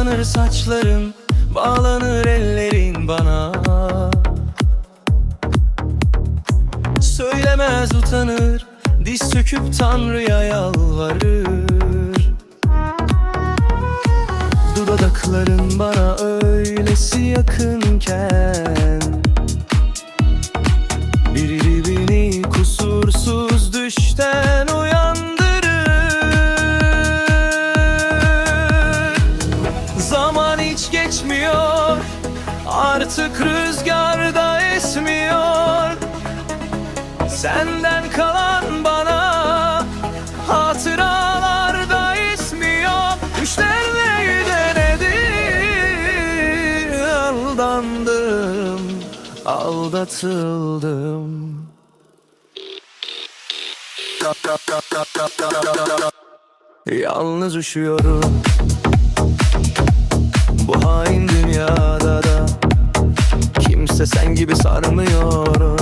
Islanır saçların Bağlanır ellerin bana. Söylemez utanır Diz çöküp Tanrı'ya yalvarır. Dudakların bana öylesi yakınken geçmiyor Artık rüzgarda esmiyor. Senden kalan bana Hatıralarda ismiyor Düşlerle denedim Aldandım Aldatıldım. Yalnız üşüyorum Bu hain dünyada da Kimse sen gibi sarmıyor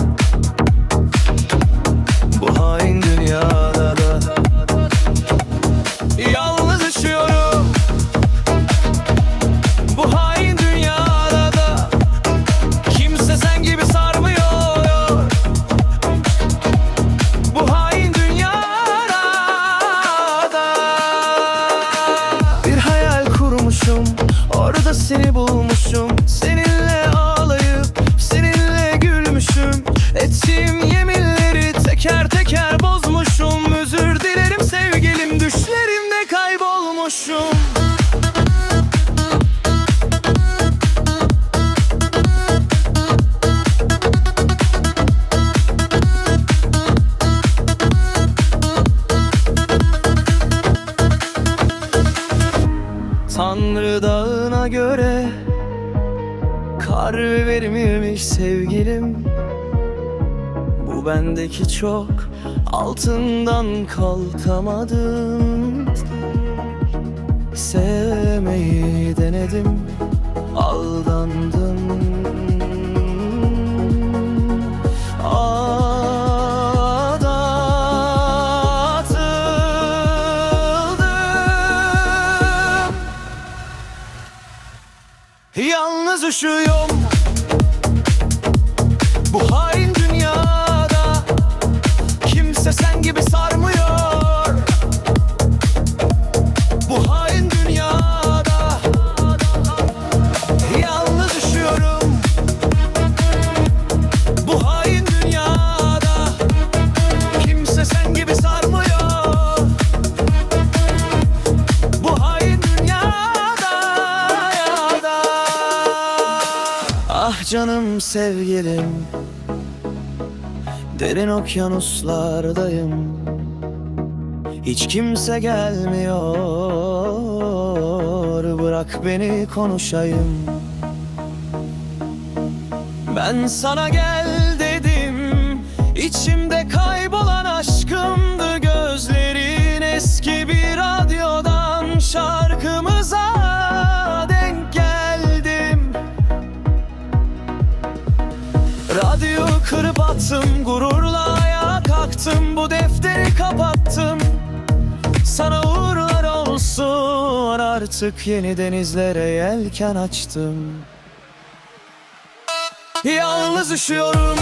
Tanrı dağına göre Kar vermirmiş sevgilim. Bu bendeki çok Altından kalkamadım. Sevmeyi denedim Aldandım Yalnız üşüyorum. Bu hain dünyada. Kimse sen gibi canım sevgilim. Derin okyanuslardayım. Hiç kimse gelmiyor. Bırak beni konuşayım. Ben sana gel dedim. İçimde attım gururla ayağa kalktım Bu defteri kapattım. Sana uğurlar olsun artık yeni denizlere yelken açtım. Yalnız üşüyorum